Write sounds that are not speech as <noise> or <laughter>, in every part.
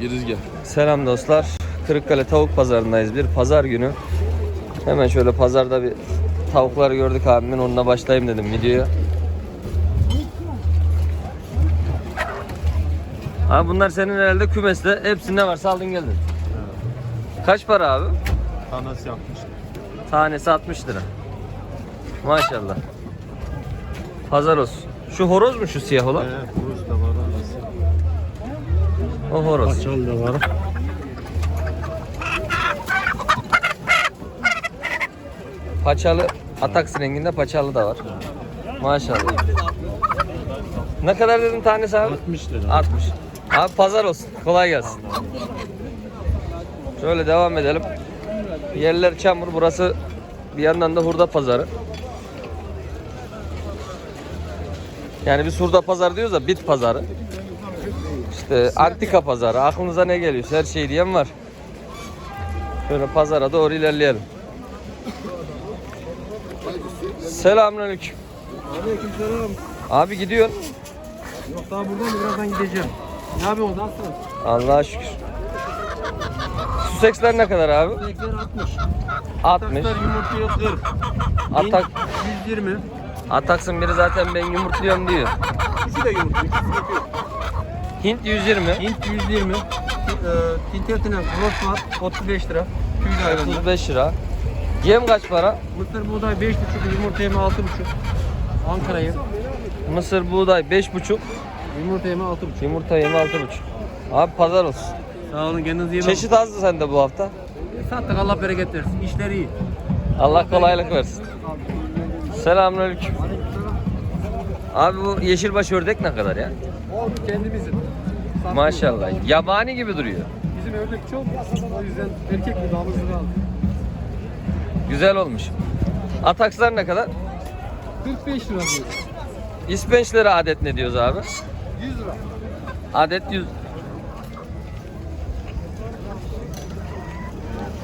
Girizgah. Selam dostlar. Kırıkkale Tavuk Pazarındayız. Bir pazar günü. Hemen şöyle pazarda bir tavukları gördük abimin. Onunla başlayayım dedim videoya. Abi bunlar senin herhalde kümeste. Hepsinde varsa aldın geldin. Kaç para abi? Tanesi yapmış. Tanesi 60 lira. Maşallah. Pazar olsun. Şu horoz mu şu siyah olan? Evet, O horoz. Paçalı da var. Paçalı, ataks renginde paçalı da var. Maşallah. Ne kadar dedin tanesi abi? 60 lira. 60. Abi pazar olsun. Kolay gelsin. Şöyle devam edelim. Yerler çamur. Burası bir yandan da hurda pazarı. Yani biz hurda pazarı diyoruz da bit pazarı. İşte antika pazarı. Aklınıza ne geliyorsa her şey diyen var. Şöyle pazara doğru ilerleyelim. Selamünaleyküm. Aleykümselam. Abi gidiyor. Yok daha buradan da birazdan gideceğim. Ne yapıyorsun? Nasılsın? Allah'a şükür. Suseksler ne kadar abi? Bekler 60. 60. Takslar yumurtluyor 40. Atak, 120. Ataksın biri zaten ben yumurtluyorum diyor. İkisi de yumurtluyor. İkisi de yok. Hint 120. Hint 120. Ee, Tintetine gross var 35 lira. Tüylü hayvanlar. 35 lira. Yem kaç para? Mısır buğday 5,5 yumurta yemi 6,5. Ankara'yı. Mısır buğday 5,5. Yumurta yemi 6,5. Yumurta yemi 6,5. Abi pazar olsun. Sağ olun kendinize iyi bakın. Çeşit azdı sende bu hafta. Sattık Allah bereket versin. İşler iyi. Allah kolaylık versin. Selamünaleyküm. Abi bu yeşilbaş ördek ne kadar ya? O kendimizin. Maşallah. Yabani gibi duruyor. Bizim ördek çok. O yüzden erkek bir damızını aldık. Güzel olmuş. Atakslar ne kadar? 45 lira diyor. İspençlere adet ne diyoruz abi? 100 lira. Adet 100.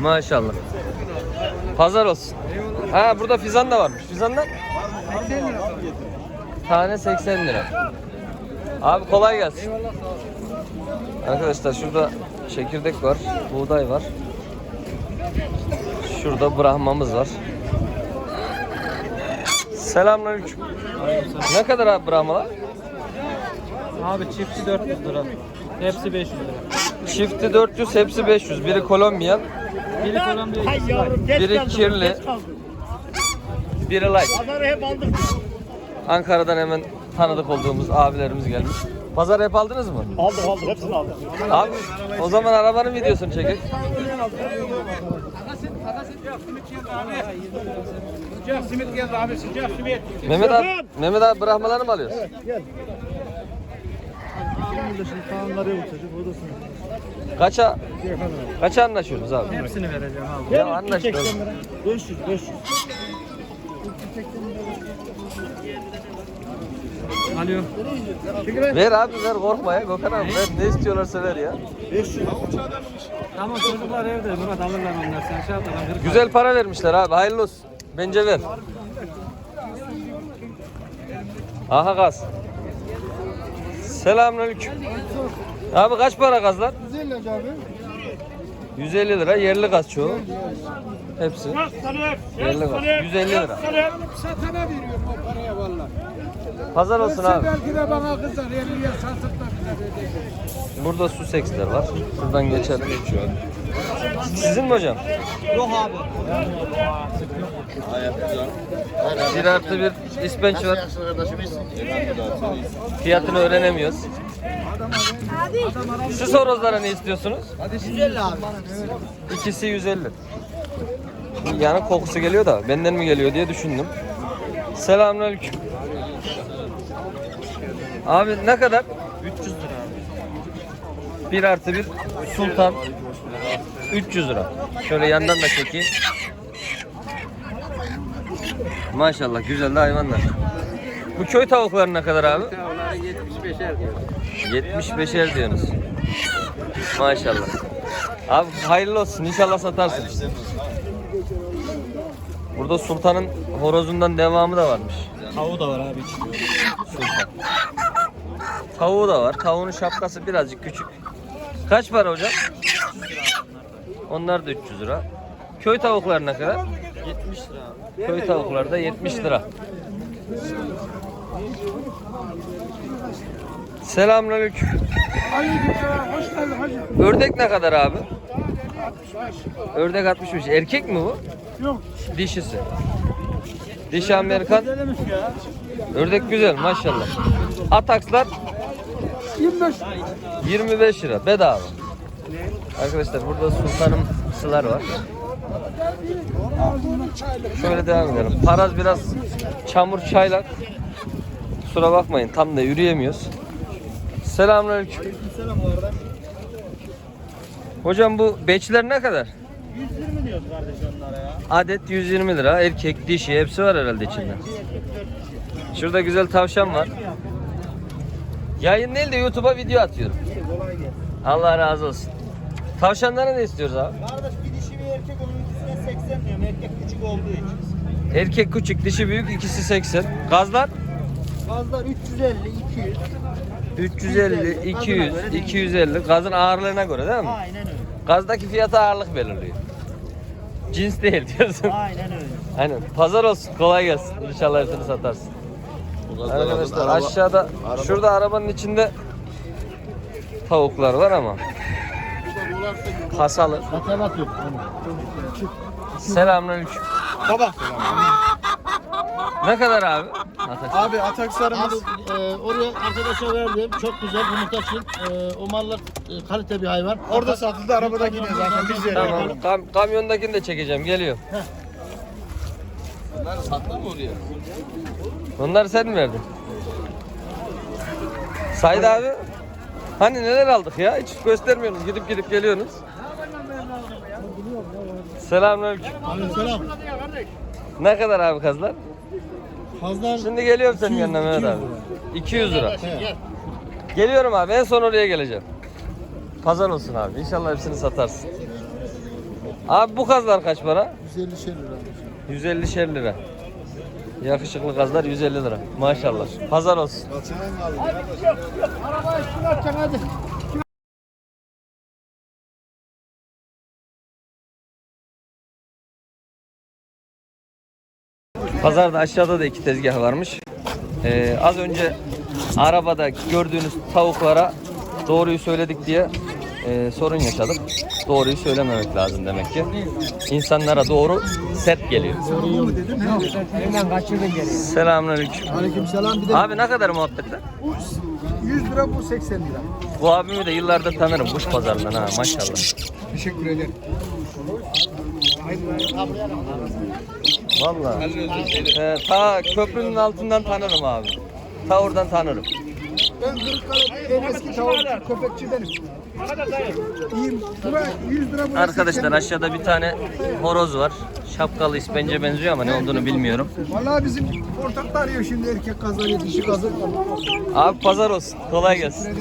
Maşallah. Pazar olsun. Ha burada fizan da varmış. Fizanlar 80 lira. tane 80 lira. Abi kolay gelsin. Arkadaşlar şurada çekirdek var, buğday var. Şurada brahmamız var. Selamünaleyküm. Ne kadar abi brahmalar? Abi çiftçi 400 lira. Hepsi 500 lira. Çifti 400, hepsi 500. Biri Kolombiyan, Biri Kolombiya biri kirli, biri light. Pazarı hep aldık. Ankara'dan hemen tanıdık olduğumuz abilerimiz gelmiş. Pazar hep aldınız mı? Aldık aldık hepsini aldık. Abi o zaman arabanın videosunu çekin. Sıcak simit geldi abi sıcak simit. Mehmet abi, Mehmet abi brahmaları mı alıyorsun? Kaça kaça anlaşıyoruz abi? Hepsini vereceğim abi. Ya anlaştık. 500 500. Alıyorum. Ver abi ver korkma ya Gökhan abi ver ne istiyorlarsa ver ya. Tamam çocuklar evde. Murat alırlar onlar. Sen şey yap da ben kırk Güzel para vermişler abi hayırlı olsun. Bence ver. Aha gaz. Selamünaleyküm. Abi kaç para gazlar? 150 abi. 150 lira yerli gaz çoğu. Hepsi. Yerli gaz. 150 lira. Satana veriyorum o paraya valla. Pazar olsun abi. Belki de bana kızar. 50'ye satıp da bize Burada su seksler var. Şuradan geçelim. Sizin mi hocam? Yok abi. Bir artı bir ispenç var. Fiyatını öğrenemiyoruz. Şu horozlara ne istiyorsunuz? 150 abi. İkisi 150. Yani kokusu geliyor da benden mi geliyor diye düşündüm. Selamünaleyküm. Abi ne kadar? 300 lira abi. 1 artı 1 sultan 300 lira. Şöyle yandan da çekeyim. Maşallah güzel de hayvanlar. Bu köy tavukları ne kadar abi? Onlara 75'er diyor. 75'er diyorsunuz. Maşallah. Abi hayırlı olsun. İnşallah satarsın. Burada sultanın horozundan devamı da varmış. Tavuğu da var abi içinde. Sultan. Tavuğu da var. Tavuğun şapkası birazcık küçük. Kaç para hocam? Onlar da 300 lira. Köy tavukları ne kadar? 70 lira abi. Köy tavukları da 70 lira. Selamünaleyküm. Hoş geldin hacı. Ördek ne kadar abi? Ördek 65. Erkek mi bu? Yok. Dişisi. Dişi Amerikan. Ördek güzel maşallah. Atakslar 25. 25 lira bedava. Arkadaşlar burada sultanım sılar var. Şöyle devam edelim. Paraz biraz çamur çaylak. Kusura bakmayın tam da yürüyemiyoruz. Selamünaleyküm. Hocam bu beçler ne kadar? 120 diyoruz kardeş onlara ya. Adet 120 lira. Erkek, dişi hepsi var herhalde içinde. Şurada güzel tavşan var. Yayın değil de YouTube'a video atıyorum. Allah razı olsun. Tavşanlara ne istiyoruz abi? Kardeş bir dişi bir erkek onun ikisine 80 diyorum. Erkek küçük olduğu için. Erkek küçük, dişi büyük, ikisi 80. Gazlar Gazlar 350, 200. 350, 200, 250. Gazın ağırlığına göre değil mi? Aynen öyle. Gazdaki fiyatı ağırlık belirliyor. Cins değil diyorsun. Aynen öyle. Aynen. Pazar olsun. Kolay gelsin. İnşallah hepsini satarsın. Arkadaşlar aşağıda şurada arabanın içinde tavuklar var ama kasalı. Selamünaleyküm. Baba. Ne kadar abi? Ataş. Abi ataksarımız Abi e, oraya arkadaşa verdim. Çok güzel yumurta için. E, o mallar e, kalite bir hayvan. orada satıldı arabada yine zaten biz yere Tamam. Kam kamyondakini de çekeceğim. Geliyor. Bunları sen mi verdin? Said abi. Hani neler aldık ya? Hiç göstermiyorsunuz. Gidip gidip geliyorsunuz. Selamünaleyküm. Selam. Ne kadar abi kazlar? Fazla Şimdi geliyorum senin yanına Mehmet abi. 200 lira. Geliyorum abi. En son oraya geleceğim. Pazar olsun abi. İnşallah hepsini satarsın. Abi bu kazlar kaç para? 150 şey lira. 150 şer lira. Yakışıklı kazlar 150 lira. Maşallah. Pazar olsun. Arabaya şunu atacaksın hadi. Pazarda aşağıda da iki tezgah varmış. Ee, az önce arabada gördüğünüz tavuklara doğruyu söyledik diye e, sorun yaşadık. Doğruyu söylememek lazım demek ki. İnsanlara doğru sert geliyor. Selamünaleyküm. Bir de Abi ne kadar muhabbetler? bu 100 lira bu 80 lira. Bu abimi de yıllardır tanırım kuş pazarından ha maşallah. Teşekkür ederim. Vallahi. Ee, ta köprünün altından tanırım abi. Ta oradan tanırım. Ben Kırıkkale'de en eski tavukçu köpekçi benim. İyiyim. Bura 100 lira. Arkadaşlar aşağıda bir tane horoz var. Şapkalı ispence benziyor ama ne olduğunu bilmiyorum. Vallahi bizim ortak da arıyor şimdi erkek kazanıyor dişi kazanıyor. Abi pazar olsun. Kolay gelsin.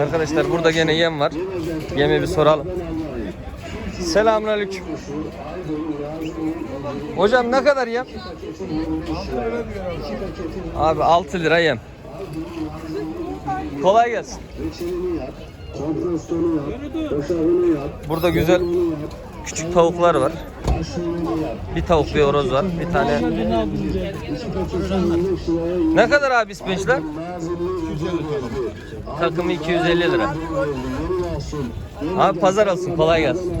Arkadaşlar burada gene yem var. Yeme bir soralım. Selamünaleyküm. Hocam ne kadar yem? Abi 6 lira yem. Kolay gelsin. Burada güzel küçük tavuklar var. Bir tavuk bir horoz var. Bir tane. Ne kadar abi ispençler? Takımı 250 lira. Abi pazar olsun kolay gelsin.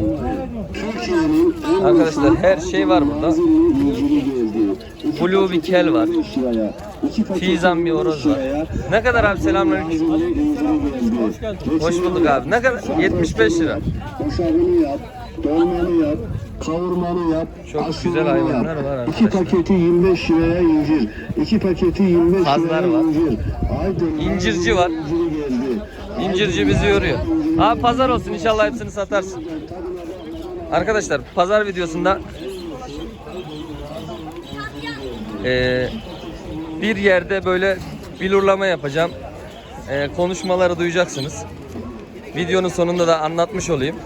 Arkadaşlar her şey var burada. Blue bir kel var. Fizan bir horoz var. Ne kadar abi selamünaleyküm. Hoş bulduk abi. Ne kadar? 75 lira. Uşağını yap, dolmanı yap, kavurmanı yap, Çok güzel hayvanlar var İki arkadaşlar. paketi 25 liraya incir. İki paketi 25 Kazlar liraya var. incir. Aydın İncirci var. İncirci bizi yoruyor. Abi pazar olsun inşallah hepsini satarsın. Arkadaşlar pazar videosunda eee, bir yerde böyle bilurlama yapacağım. Eee, konuşmaları duyacaksınız. Videonun sonunda da anlatmış olayım.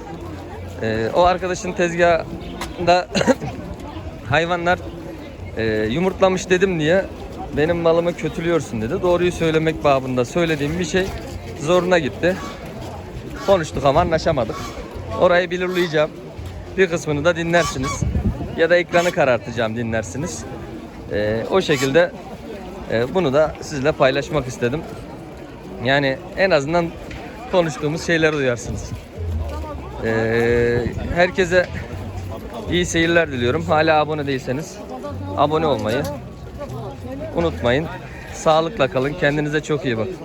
Eee, o arkadaşın tezgahında <coughs> hayvanlar eee, yumurtlamış dedim diye benim malımı kötülüyorsun dedi. Doğruyu söylemek babında söylediğim bir şey zoruna gitti. Konuştuk ama anlaşamadık. Orayı belirleyeceğim. Bir kısmını da dinlersiniz. Ya da ekranı karartacağım dinlersiniz. Ee, o şekilde e, bunu da sizle paylaşmak istedim. Yani en azından konuştuğumuz şeyleri duyarsınız. Ee, herkese iyi seyirler diliyorum. Hala abone değilseniz abone olmayı unutmayın. Sağlıkla kalın. Kendinize çok iyi bakın.